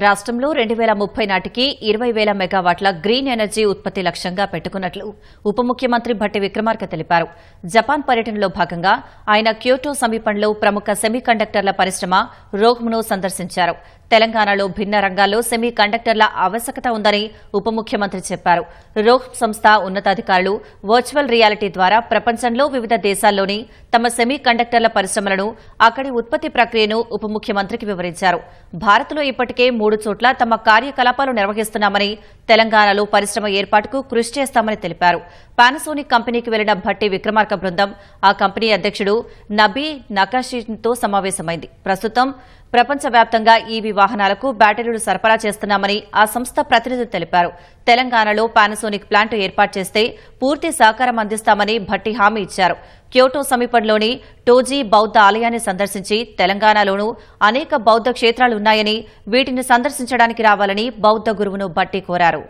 రాష్ట్రంలో రెండు వేల ముప్పై నాటికి ఇరవై వేల మెగావాట్ల గ్రీన్ ఎనర్జీ ఉత్పత్తి లక్ష్యంగా పెట్టుకున్నట్లు ఉప ముఖ్యమంత్రి భట్టి విక్రమార్క తెలిపారు. జపాన్ పర్యటనలో భాగంగా ఆయన క్యోటో సమీపంలో ప్రముఖ సెమీకండక్టర్ల పరిశ్రమ రోహ్మ్ను సందర్శించారు. తెలంగాణలో భిన్న రంగాల్లో సెమీ కండక్టర్ల ఆవశ్యకత ఉందని ఉప ముఖ్యమంత్రి చెప్పారు. రోహ్మ్ సంస్థ ఉన్నతాధికారులు వర్చువల్ రియాలిటీ ద్వారా ప్రపంచంలో వివిధ దేశాల్లోని తమ సెమీ కండక్టర్ల పరిశ్రమలను అక్కడి ఉత్పత్తి ప్రక్రియను ఉప ముఖ్యమంత్రికి వివరించారు. భారత్లో ఇప్పటికే మూడు చోట్ల తమ కార్యకలాపాలు నిర్వహిస్తున్నామని తెలంగాణలో పరిశ్రమ ఏర్పాటుకు కృషి చేస్తామని తెలిపారు. పానాసోనిక్ కంపెనీకి వెళ్ళిన భట్టి విక్రమార్క బృందం ఆ కంపెనీ అధ్యక్షుడు నబీ నకాషితో సమావేశమైంది. ప్రస్తుతం ప్రపంచవ్యాప్తంగా ఈవీ వాహనాలకు బ్యాటరీలు సరఫరా చేస్తున్నామని ఆ సంస్థ ప్రతినిధి తెలిపారు. తెలంగాణలో పానాసోనిక్ ప్లాంట్ ఏర్పాటు చేస్తే పూర్తి సహకారం అందిస్తామని భట్టి హామీ ఇచ్చారు. క్యోటో సమీపంలోని టోజీ బౌద్ధ ఆలయాన్ని సందర్శించి తెలంగాణలోనూ అనేక బౌద్ధ క్షేత్రాలున్నాయని వీటిని సందర్శించడానికి రావాలని బౌద్ధ గురువును భట్టి కోరారు.